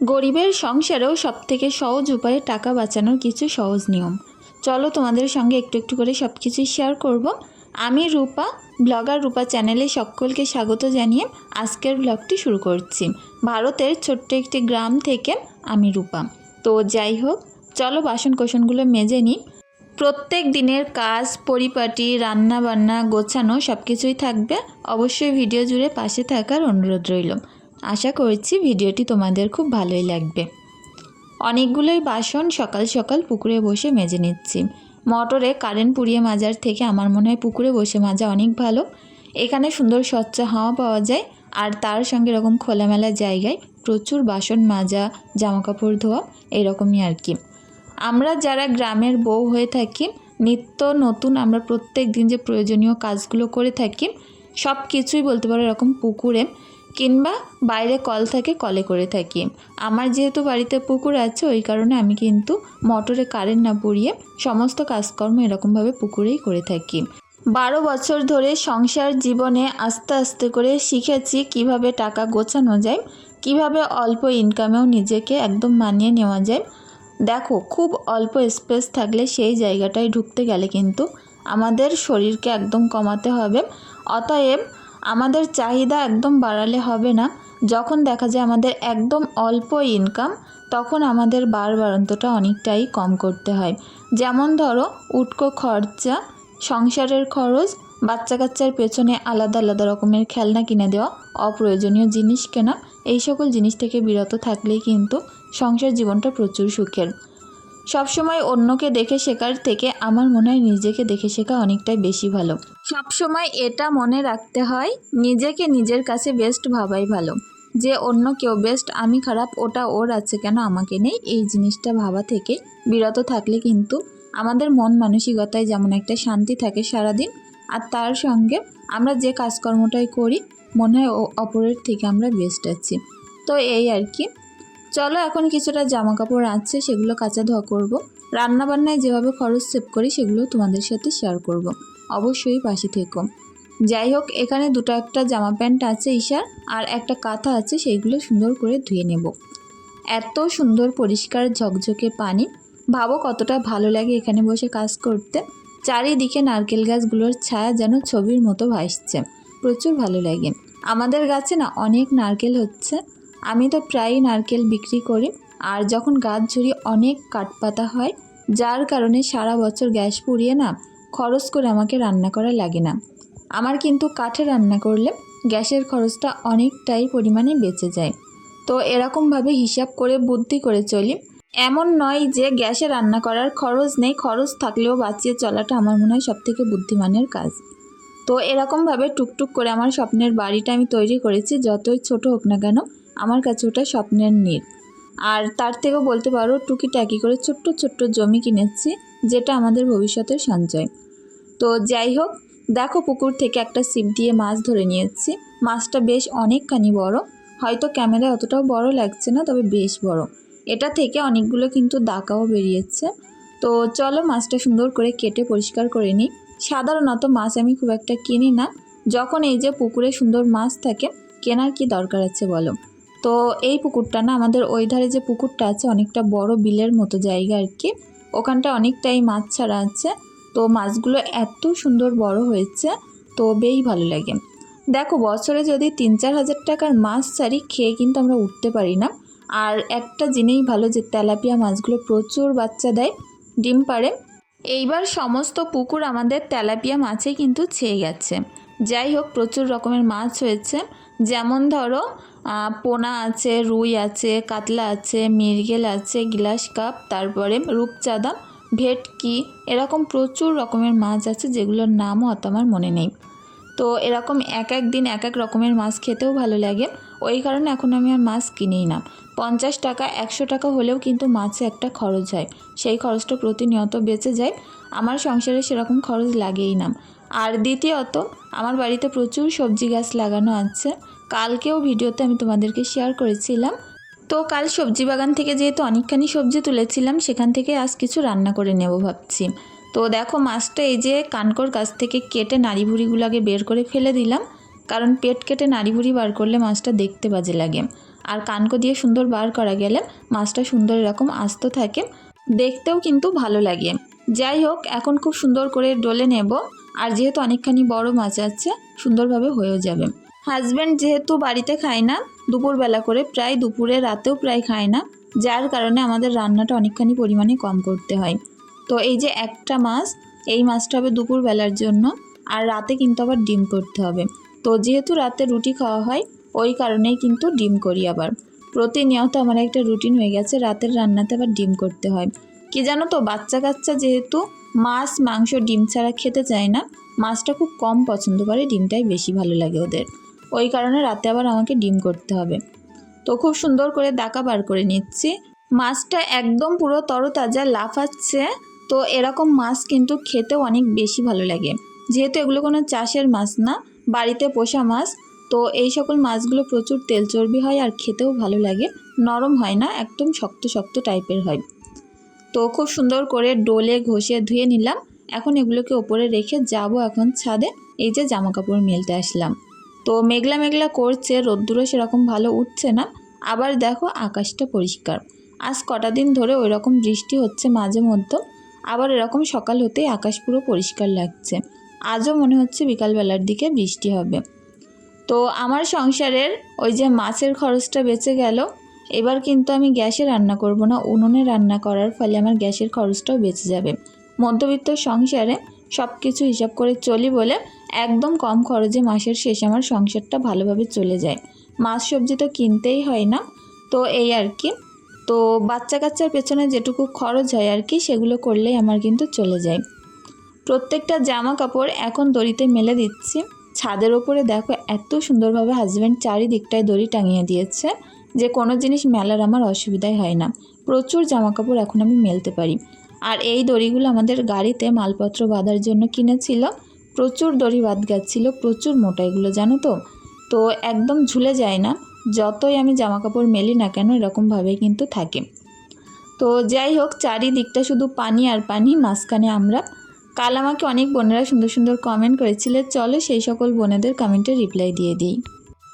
গরিবের সংসারেও সবথেকে সহজ উপায়ে টাকা বাঁচানোর কিছু সহজ নিয়ম। চলো তোমাদের সঙ্গে একটু একটু করে সব কিছুই শেয়ার করব। আমি রূপা, ব্লগার রূপা চ্যানেলে সকলকে স্বাগত জানিয়ে আজকের ব্লগটি শুরু করছি। ভারতের ছোট্ট একটি গ্রাম থেকে আমি রূপা। তো যাই হোক, চলো বাসন কোসনগুলো মেজে নিই। প্রত্যেক দিনের কাজ, পরিপাটি রান্না বান্না গোছানো সব কিছুই থাকবে। অবশ্যই ভিডিও জুড়ে পাশে থাকার অনুরোধ রইল। আশা করছি ভিডিওটি তোমাদের খুব ভালোই লাগবে। অনেকগুলোই বাসন সকাল সকাল পুকুরে বসে মেজে নিচ্ছি। মোটরে কারেন্ট পুড়িয়ে মাজার থেকে আমার মনে হয় পুকুরে বসে মাজা অনেক ভালো। এখানে সুন্দর স্বচ্ছ হাওয়া পাওয়া যায় আর তার সঙ্গে এরকম খোলামেলা জায়গায় প্রচুর বাসন মাজা, জামাকাপড় ধোয়া এরকমই আর কি। আমরা যারা গ্রামের বউ হয়ে থাকি, নিত্য নতুন আমরা প্রত্যেক দিন যে প্রয়োজনীয় কাজগুলো করে থাকি সব কিছুই বলতে পারো এরকম পুকুরে কিংবা বাইরে কল থাকে, কলে করে থাকি। আমার যেহেতু বাড়িতে পুকুর আছে, ওই কারণে আমি কিন্তু মোটরে কারেন্ট না পুড়িয়ে সমস্ত কাজকর্ম এরকমভাবে পুকুরেই করে থাকি। বারো বছর ধরে সংসার জীবনে আস্তে আস্তে করে শিখেছি কীভাবে টাকা গোছানো যায়, কীভাবে অল্প ইনকামেও নিজেকে একদম মানিয়ে নেওয়া যায়। দেখো, খুব অল্প স্পেস থাকলে সেই জায়গাটায় ঢুকতে গেলে কিন্তু আমাদের শরীরকে একদম কমাতে হবে। অতএব আমাদের চাহিদা একদম বাড়ালে হবে না। যখন দেখা যায় আমাদের একদম অল্প ইনকাম তখন আমাদের বার বাড়ন্তটা অনেকটাই কম করতে হয়। যেমন ধরো, উটকো খরচা, সংসারের খরচ বাচ্চা কাচ্চার পেছনে আলাদা আলাদা রকমের খেলনা কিনে দেওয়া, অপ্রয়োজনীয় জিনিস কেনা, এই সকল জিনিস থেকে বিরত থাকলেই কিন্তু সংসার জীবনটা প্রচুর সুখের। সবসময় অন্যকে দেখে শেখার থেকে আমার মনে হয় নিজেকে দেখে শেখা অনেকটাই বেশি ভালো। সবসময় এটা মনে রাখতে হয়, নিজেকে নিজের কাছে বেস্ট ভাবাই ভালো। যে অন্য কেউ বেস্ট আমি খারাপ, ওটা ওর আছে, কেন আমাকে নেই? এই জিনিসটা ভাবা থেকে বিরত থাকলে কিন্তু আমাদের মন মানসিকতায় যেমন একটা শান্তি থাকে সারাদিন, আর তার সঙ্গে আমরা যে কাজকর্মটাই করি, মনে হয় অপরের থেকে আমরা বেস্ট আছি। তো এই আর কি। চলো এখন কিছুটা জামা কাপড় আছে সেগুলো কাঁচা ধোয়া করব। রান্নাবান্নায় যেভাবে খরচ সেভ করি সেগুলো তোমাদের সাথে শেয়ার করব। অবশ্যই পাশে থেকো। যাই হোক, এখানে দুটো একটা জামা প্যান্ট আছে ঈশার, আর একটা কাঁথা আছে, সেইগুলো সুন্দর করে ধুয়ে নেব। এত সুন্দর পরিষ্কার ঝকঝকে পানি। ভাবো কতটা ভালো লাগে এখানে বসে কাজ করতে। চারিদিকে নারকেল গাছগুলোর ছায়া যেন ছবির মতো ভাসছে। প্রচুর ভালো লাগে। আমাদের গাছে না অনেক নারকেল হচ্ছে। আমি তো প্রায়ই নারকেল বিক্রি করি আর যখন গাছ ঝুড়ি অনেক কাঠপাতা হয়, যার কারণে সারা বছর গ্যাস পুড়িয়ে না খরচ করে আমাকে রান্না করা লাগে না। আমার কিন্তু কাঠে রান্না করলে গ্যাসের খরচটা অনেকটাই পরিমাণে বেঁচে যায়। তো এরকমভাবে হিসাব করে বুদ্ধি করে চলি। এমন নয় যে গ্যাসে রান্না করার খরচ নেই, খরচ থাকলেও বাঁচিয়ে চলাটা আমার মনে হয় সবথেকে বুদ্ধিমানের কাজ। তো এরকমভাবে টুকটুক করে আমার স্বপ্নের বাড়িটা আমি তৈরি করেছি, যতই ছোট হোক না কেন। আমার কাছে ওটা স্বপ্নের নীল। আর তার থেকেও বলতে পারো, টুকিটাকি করে ছোট্ট ছোট্ট জমি কিনেছি, যেটা আমাদের ভবিষ্যতের সঞ্চয়। তো যাই হোক, দেখো পুকুর থেকে একটা ছিপ দিয়ে মাছ ধরে নিয়েছি। মাছটা বেশ অনেকখানি বড়। হয়তো ক্যামেরায় অতটাও বড় লাগছে না, তবে বেশ বড়। এটা থেকে অনেকগুলো কিন্তু দাকাও বেরিয়েছে। তো চলো মাছটা সুন্দর করে কেটে পরিষ্কার করে নিই। সাধারণত মাছ আমি খুব একটা কিনি না। যখন এই যে পুকুরে সুন্দর মাছ থাকে, কেনার কি দরকার আছে বলো? তো এই পুকুরটা না আমাদের ওই ধারে যে পুকুরটা আছে, অনেকটা বড় বিলের মতো জায়গা আর কি ওখানটা অনেকটাই মাছ ছাড়া আছে। তো মাছগুলো এত সুন্দর বড় হয়েছে তো বেশ ভালো লাগে। দেখো, বছরে যদি তিন চার হাজার টাকার মাছ ছাড়ি, খেয়ে কিন্তু আমরা উঠতে পারি না। আর একটা জিনিস ভালো, যে তেলাপিয়া মাছগুলো প্রচুর বাচ্চা দেয়, ডিম পাড়ে। এইবার সমস্ত পুকুর আমাদের তেলাপিয়া মাছে কিন্তু ছেয়ে গেছে। যাই হোক, প্রচুর রকমের মাছ হয়েছে। যেমন ধরো পোনা আছে, রুই আছে, কাতলা আছে, মৃগেল আছে, গ্লাস কাপ, তারপরে রূপচাঁদা, ভেটকি, এরকম প্রচুর রকমের মাছ আছে যেগুলোর নামও অত আমার মনে নেই। তো এরকম এক এক দিন এক এক রকমের মাছ খেতেও ভালো লাগে। ওই কারণে এখন আমি আর মাছ কিনেই না। পঞ্চাশ টাকা, একশো টাকা হলেও কিন্তু মাছে একটা খরচ হয়। সেই খরচটা প্রতিনিয়ত বেঁচে যায়। আমার সংসারে সেরকম খরচ লাগেই না। আর দ্বিতীয়ত, আমার বাড়িতে প্রচুর সবজি গাছ লাগানো আছে। কালকেও ভিডিওতে আমি তোমাদেরকে শেয়ার করেছিলাম। তো কাল সবজি বাগান থেকে যেহেতু অনেকখানি সবজি তুলেছিলাম, সেখান থেকে আজ কিছু রান্না করে নেব ভাবছি। তো দেখো মাছটা এই যে কানকোর গাছ থেকে কেটে নাড়ি ভুড়িগুলো আগে বের করে ফেলে দিলাম, কারণ পেট কেটে নাড়ি ভুড়ি বার করলে মাছটা দেখতে বাজে লাগে। আর কানকো দিয়ে সুন্দর বার করা গেলে মাছটা সুন্দর এরকম আস্ত থাকে, দেখতেও কিন্তু ভালো লাগে। যাই হোক, এখন খুব সুন্দর করে ডলে নেব, আর যেহেতু অনেকখানি বড় মাছ আছে, সুন্দরভাবে হয়েও যাবে। হাজব্যান্ড যেহেতু বাড়িতে খায় না, দুপুরবেলা করে প্রায় দুপুরে রাতেও প্রায় খায় না, যার কারণে আমাদের রান্নাটা অনেকখানি পরিমাণে কম করতে হয়। তো এই যে একটা মাছ, এই মাছটা হবে দুপুরবেলার জন্য, আর রাতে কিন্তু আবার ডিম করতে হবে। তো যেহেতু রাতে রুটি খাওয়া হয়, ওই কারণেই কিন্তু ডিম করি আবার। প্রতিনিয়ত আমার একটা রুটিন হয়ে গেছে, রাতের রান্নাতে আবার ডিম করতে হয়। কি জানো তো বাচ্চা কাচ্চা যেহেতু মাছ, মাংস, ডিম ছাড়া খেতে চায় না, মাছটা খুব কম পছন্দ করে, ডিমটাই বেশি ভালো লাগে ওদের। ওই কারণে রাতে আবার আমাকে ডিম করতে হবে। তো খুব সুন্দর করে দাকা বার করে নিচ্ছি। মাছটা একদম পুরো তরতাজা লাফাচ্ছে তো এরকম মাছ কিন্তু খেতেও অনেক বেশি ভালো লাগে। যেহেতু এগুলো কোনো চাষের মাছ না, বাড়িতে পোষা মাছ, তো এই সকল মাছগুলো প্রচুর তেল চর্বি হয় আর খেতেও ভালো লাগে। নরম হয় না, একদম শক্ত শক্ত টাইপের হয়। তো খুব সুন্দর করে ডোলে ঘষে ধুয়ে নিলাম। এখন এগুলোকে ওপরে রেখে যাব এখন ছাদে। এই যে জামা কাপড় মেলতে আসলাম। তো মেঘলা মেঘলা করছে, রোদ্দুরও সেরকম ভালো উঠছে না। আবার দেখো আকাশটা পরিষ্কার। আজ কটা দিন ধরে ওই রকম বৃষ্টি হচ্ছে মাঝে মধ্যে। আবার এরকম সকাল হতেই আকাশ পুরো পরিষ্কার লাগছে। আজও মনে হচ্ছে বিকালবেলার দিকে বৃষ্টি হবে। তো আমার সংসারের ওই যে মাছের খরচটা বেঁচে গেল, এবার কিন্তু আমি গ্যাসে রান্না করব না। উনুনে রান্না করার ফলে আমার গ্যাসের খরচটাও বেঁচে যাবে। মধ্যবিত্ত সংসারে সব কিছু হিসাব করে চলি বলে একদম কম খরচে মাসের শেষে আমার সংসারটা ভালোভাবে চলে যায়। মাছ সবজি তো কিনতেই হয় না। তো এই আর কি। তো বাচ্চা কাচ্চার পেছনে যেটুকু খরচ হয় আর কি, সেগুলো করলেই আমার কিন্তু চলে যায়। প্রত্যেকটা জামা কাপড় এখন দড়িতে মেলে দিচ্ছি। ছাদের ওপরে দেখো এত সুন্দরভাবে হাজব্যান্ড চারিদিকটায় দড়ি টাঙিয়ে দিয়েছে যে কোনো জিনিস মেলার আমার অসুবিধাই হয় না। প্রচুর জামা কাপড় এখন আমি মেলতে পারি। আর এই দড়িগুলো আমাদের গাড়িতে মালপত্র বাঁধার জন্য কিনেছিল। প্রচুর দড়ি বাদ গেছিল প্রচুর মোটা এগুলো, জানো তো? তো একদম ঝুলে যায় না, যতই আমি জামা কাপড় মেলি না কেন এরকমভাবে কিন্তু থাকে। তো যাই হোক, চারিদিকটা শুধু পানি আর পানি, মাঝখানে আমরা। কাল আমাকে অনেক বোনেরা সুন্দর সুন্দর কমেন্ট করেছিলে, চলো সেই সকল বোনেদের কমেন্টে রিপ্লাই দিয়ে দিই।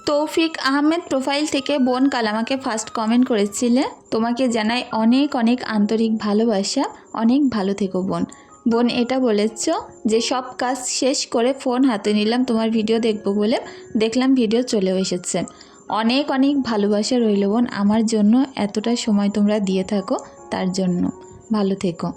তৌফিক আহমেদ প্রোফাইল থেকে বোন কাল আমাকে ফার্স্ট কমেন্ট করেছিলে, তোমাকে জানাই অনেক অনেক আন্তরিক ভালোবাসা, অনেক ভালো থেকো বোন। বোন এটা বলেছ যে সব কাজ শেষ করে ফোন হাতে নিলাম, তোমার ভিডিও দেখব বলে দেখলাম ভিডিও চলেও এসেছে। অনেক অনেক ভালোবাসা রইল বোন, আমার জন্য এতটা সময় তোমরা দিয়ে থাকো তার জন্য। ভালো থেকো।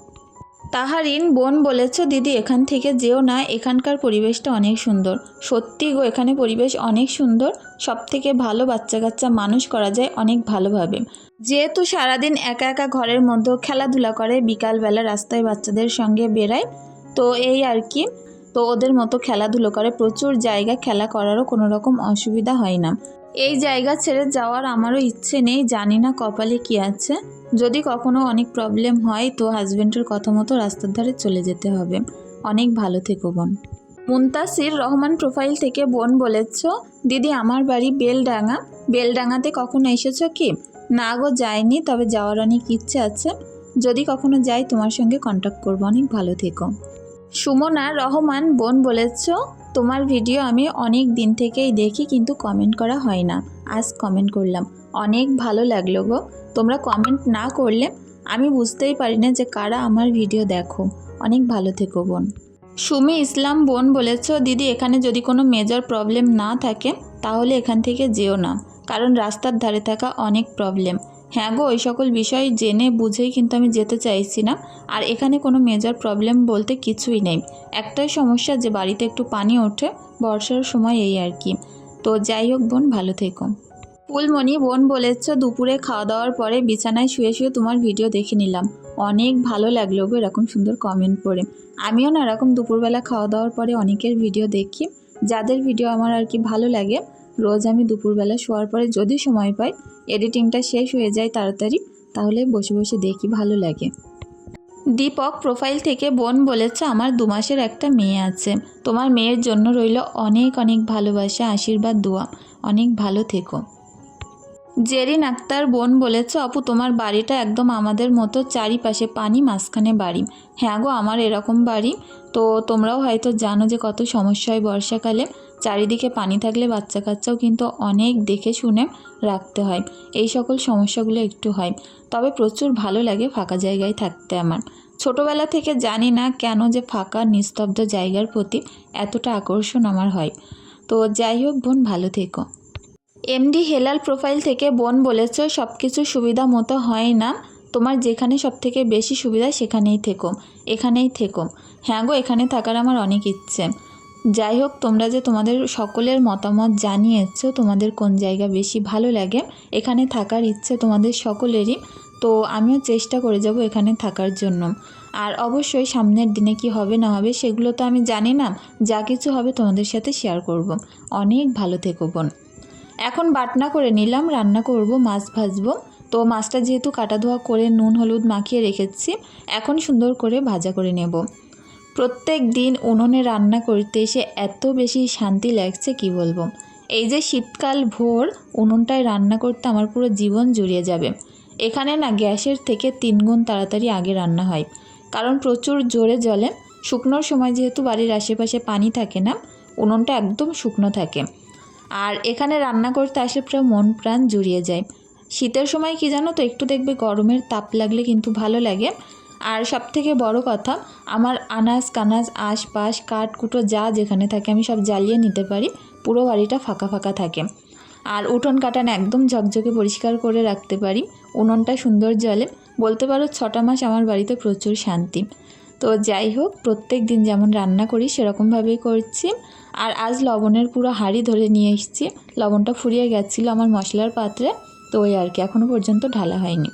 তাহারিন বোন বলেছ, দিদি, এখান থেকে যেও না, এখানকার পরিবেশটা অনেক সুন্দর। সত্যি গো, এখানে পরিবেশ অনেক সুন্দর। সব থেকে ভালো বাচ্চা কাচ্চা মানুষ করা যায় অনেক ভালোভাবে। যেহেতু সারাদিন একা একা ঘরের মধ্যেও খেলাধুলা করে, বিকালবেলা রাস্তায় বাচ্চাদের সঙ্গে বেড়ায়, তো এই আর কি। তো ওদের মতো খেলাধুলো করে, প্রচুর জায়গা খেলা করারও কোনো রকম অসুবিধা হয় না। এই জায়গা ছেড়ে যাওয়ার আমারও ইচ্ছে নেই, জানি না কপালে কি আছে। যদি কখনো অনেক প্রবলেম হয়, তো হাজব্যান্ডের কথা মতো রাস্তার ধারে চলে যেতে হবে। অনেক ভালো থেকো, বোন। মুন্তাসির রহমান প্রোফাইল থেকে বোন বলেছ, দিদি, আমার বাড়ি বেলডাঙ্গা। বেলডাঙ্গাতে কখনো এসেছ কি? না গো, যাইনি, তবে যাওয়ার অনেক ইচ্ছে আছে। যদি কখনো যাই, তোমার সঙ্গে কন্ট্যাক্ট করব। অনেক ভালো থেকো। সুমনা রহমান বোন বলেছ তোমার ভিডিও আমি অনেক দিন থেকেই দেখি, কিন্তু কমেন্ট করা হয় না। আজ কমেন্ট করলাম। অনেক ভালো লাগল গো। তোমরা কমেন্ট না করলে আমি বুঝতেই পারি না যে কারা আমার ভিডিও দেখো। অনেক ভালো থেকো বোন। সুমি ইসলাম বোন বলেছ, দিদি, এখানে যদি কোনো মেজর প্রবলেম না থাকে, তাহলে এখান থেকে যেও না। কারণ রাস্তার ধারে থাকা অনেক প্রবলেম হ্যাঁ গো ওই সকল বিষয় জেনে বুঝেই কিন্তু আমি যেতে চাইছি না। আর এখানে কোনো মেজর প্রবলেম বলতে কিছুই নেই। একটাই সমস্যা যে বাড়িতে একটু পানি ওঠে, বর্ষার সময় এই আর কি। তো যাই হোক বোন, ভালো থেকো। ফুলমণি বোন বলেছ, দুপুরে খাওয়া দাওয়ার পরে বিছানায় শুয়ে শুয়ে তোমার ভিডিও দেখে নিলাম। অনেক ভালো লাগল গো এরকম সুন্দর কমেন্ট পড়ে। আমিও না এরকম দুপুরবেলা খাওয়া দাওয়ার পরে অনেকের ভিডিও দেখি। যাদের ভিডিও আমার আর কি ভালো লাগে রোজ আমি দুপুরবেলা শোয়ার পরে যদি সময় পাই, এডিটিংটা শেষ হয়ে যায় তাড়াতাড়ি, তাহলে বসে বসে দেখি ভালো লাগে। দীপক প্রোফাইল থেকে বোন বলেছে, আমার দু মাসের একটা মেয়ে আছে। তোমার মেয়ের জন্য রইল অনেক অনেক ভালোবাসা, আশীর্বাদ, দোয়া। অনেক ভালো থেকো। জেরিন আক্তার বোন বলেছে, অপু, তোমার বাড়িটা একদম আমাদের মতো চারিপাশে, পানি মাঝখানে বাড়ি। হ্যাঁ গো, আমার এরকম বাড়ি। তো তোমরাও হয়তো জানো যে কত সমস্যা হয় বর্ষাকালে। চারিদিকে পানি থাকলে বাচ্চা কাচ্চাও কিন্তু অনেক দেখে শুনে রাখতে হয়। এই সকল সমস্যাগুলো একটু হয়। তবে প্রচুর ভালো লাগে ফাঁকা জায়গায় থাকতে আমার। ছোটোবেলা থেকে জানি না কেন যে ফাঁকা, নিস্তব্ধ জায়গার প্রতি এতটা আকর্ষণ আমার হয়। তো যাই হোক বোন, ভালো থেকো। এমডি হেলাল প্রোফাইল থেকে বোন বলেছ সব কিছু সুবিধা মতো হয় না। তোমার যেখানে সব থেকে বেশি সুবিধা সেখানেই থেকো, এখানেই থেকো। হ্যাঁ গো, এখানে থাকার আমার অনেক ইচ্ছে। যাই হোক, তোমরা যে তোমাদের সকলের মতামত জানিয়েছো, তোমাদের কোন জায়গা বেশি ভালো লাগে, এখানে থাকার ইচ্ছে তোমাদের সকলেরই, তো আমিও চেষ্টা করে যাব এখানে থাকার জন্য। আর অবশ্যই সামনের দিনে কি হবে না হবে সেগুলো তো আমি জানি না, যা কিছু হবে তোমাদের সাথে শেয়ার করব। অনেক ভালো থেকো বোন। এখন বাটনা করে নিলাম, রান্না করব, মাছ ভাজবো। তো মাছটা যেহেতু কাটা ধোয়া করে নুন, হলুদ মাখিয়ে রেখেছি, এখন সুন্দর করে ভাজা করে নেব। প্রত্যেক দিন উনুনে রান্না করতে এসে এত বেশি শান্তি লাগছে, কি বলব? এই যে শীতকাল ভোর, উনুনটায় রান্না করতে আমার পুরো জীবন জুড়িয়ে যাবে। এখানে না গ্যাসের থেকে তিন গুণ তাড়াতাড়ি আগে রান্না হয়। কারণ প্রচুর জোরে জলে শুকনোর সময় যেহেতু বাড়ির আশেপাশে পানি থাকে না, উনুনটা একদম শুকনো থাকে। আর এখানে রান্না করতে আসলে পুরো মন প্রাণ জুড়িয়ে যায়। শীতের সময় কি জানো তো, একটু দেখবে গরমের তাপ লাগলে কিন্তু ভালো লাগে। আর সব থেকে বড় কথা, আমার আনাজ, কানাজ, আশপাশ, কাঠ, কুটো যা যেখানে থাকে আমি সব জ্বালিয়ে নিতে পারি, পুরো বাড়িটা ফাঁকা ফাঁকা থাকে। আর উঠোন কাটান একদম ঝকঝকে পরিষ্কার করে রাখতে পারি, উনুনটা সুন্দর জলে বলতে পারো ছটা মাস আমার বাড়িতে প্রচুর শান্তি। তো যাই হোক, প্রত্যেক দিন যেমন রান্না করি, সেরকমভাবেই করছি। আর আজ লবণের পুরো হাঁড়ি ধরে নিয়ে এসেছি। লবণটা ফুরিয়ে গেছিল আমার মশলার পাত্রে, তো ওই আর কি এখনও পর্যন্ত ঢালা হয়নি।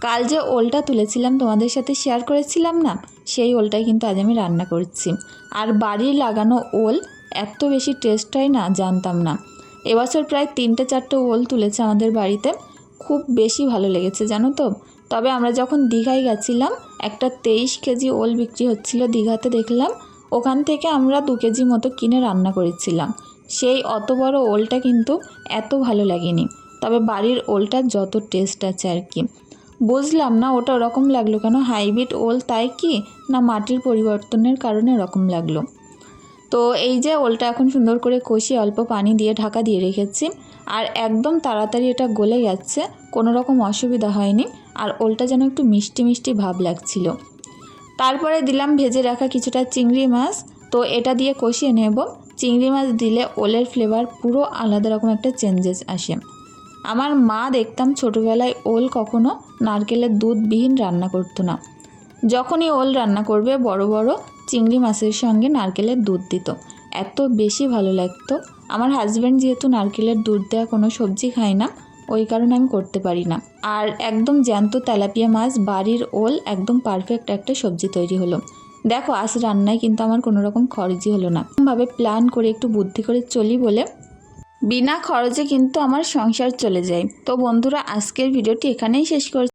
কাল যে ওলটা তুলেছিলাম, তোমাদের সাথে শেয়ার করেছিলাম না? সেই ওলটাই কিন্তু আজ আমি রান্না করছি। আর বাড়ির লাগানো ওল, এত বেশি টেস্ট হয় না, জানতাম না। এবছর প্রায় তিনটে চারটে ওল তুলেছে আমাদের বাড়িতে। খুব বেশি ভালো লেগেছে, জানো তো? তবে আমরা যখন দীঘায় গেছিলাম, একটা তেইশ কেজি ওল বিক্রি হচ্ছিল দীঘাতে দেখলাম। ওখান থেকে আমরা দু কেজি মতো কিনে রান্না করেছিলাম। সেই অত বড় ওলটা কিন্তু এত ভালো লাগেনি। তবে বাড়ির ওলটার যত টেস্ট আছে আর কি। বুঝলাম না ওটা ওরকম লাগল কেন? হাইব্রিড ওল তাই কি? না মাটির পরিবর্তনের কারণে ওরকম লাগল? তো এই যে ওলটা এখন সুন্দর করে কষিয়ে অল্প পানি দিয়ে ঢাকা দিয়ে রেখেছি। আর একদম তাড়াতাড়ি এটা গলে যাচ্ছে কোনো রকম অসুবিধা হয়নি। আর ওলটা যেন একটু মিষ্টি মিষ্টি ভাব লাগছিল। তারপরে দিলাম ভেজে রাখা কিছুটা চিংড়ি মাছ। তো এটা দিয়ে কষিয়ে নেব। চিংড়ি মাছ দিলে ওলের ফ্লেভার পুরো আলাদা রকম একটা চেঞ্জেস আসে। আমার মা দেখতাম ছোটোবেলায় ওল কখনো নারকেলের দুধবিহীন রান্না করতো না। যখনই ওল রান্না করবে, বড় বড় চিংড়ি মাছের সঙ্গে নারকেলের দুধ দিত। এত বেশি ভালো লাগতো। আমার হাজব্যান্ড যেহেতু নারকেলের দুধ দেওয়া কোনো সবজি খায় না ওই কারণে আমি করতে পারি না। আর একদম জ্যান্ত তেলাপিয়া মাছ, বাড়ির ওল, একদম পারফেক্ট একটা সবজি তৈরি হলো। দেখো, আজ রান্নায় কিন্তু আমার কোনো রকম খরচই হলো না। ভাবে প্ল্যান করে একটু বুদ্ধি করে চলি বলে বিনা খরচে কিন্তু আমার সংসার চলে যায়। তো বন্ধুরা, আজকের ভিডিওটি এখানেই শেষ করছি